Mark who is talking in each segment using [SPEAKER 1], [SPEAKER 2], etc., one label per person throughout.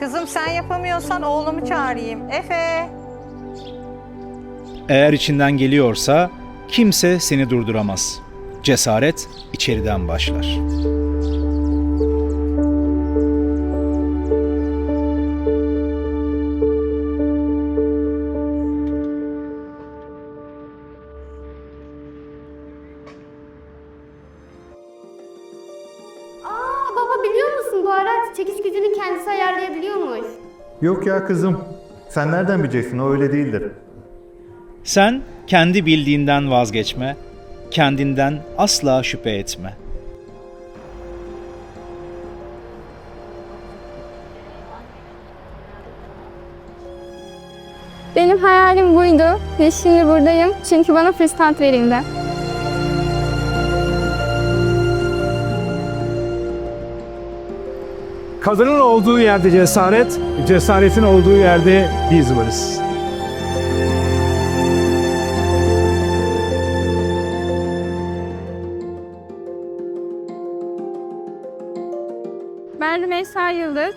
[SPEAKER 1] Kızım sen yapamıyorsan oğlumu çağırayım. Efe.
[SPEAKER 2] Eğer içinden geliyorsa kimse seni durduramaz. Cesaret içeriden başlar.
[SPEAKER 3] Araç çekiş gücünü kendisi ayarlayabiliyormuş.
[SPEAKER 4] Yok ya kızım. Sen nereden bileceksin o öyle değildir.
[SPEAKER 2] Sen kendi bildiğinden vazgeçme, kendinden asla şüphe etme.
[SPEAKER 3] Benim hayalim buydu ve şimdi buradayım çünkü bana fırsat verildi.
[SPEAKER 5] Kadının olduğu yerde cesaret, cesaretin olduğu yerde biz varız.
[SPEAKER 3] Ben Rümeysa Yıldız.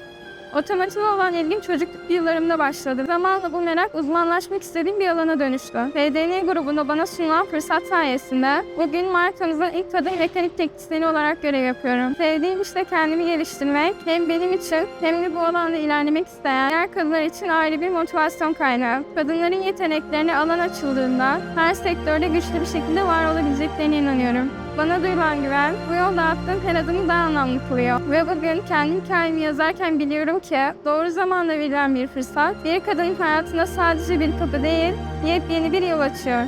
[SPEAKER 3] Otomotiv olan ilgim çocukluk yıllarımda başladı. Zamanla bu merak uzmanlaşmak istediğim bir alana dönüştü. BDN grubunda bana sunulan fırsat sayesinde bugün markamızın ilk kadın mekanik teknisyeni olarak görev yapıyorum. Sevdiğim işte kendimi geliştirmek hem benim için hem de bu alanda ilerlemek isteyen diğer kadınlar için ayrı bir motivasyon kaynağı. Kadınların yeteneklerine alan açıldığında her sektörde güçlü bir şekilde var olabileceklerine inanıyorum. Bana duyulan güven bu yolda attığım her adımı daha anlamlı kılıyor. Ve bugün kendi hikayemi yazarken biliyorum ki doğru zamanda verilen bir fırsat bir kadının hayatına sadece bir kapı değil, yepyeni bir yol açıyor.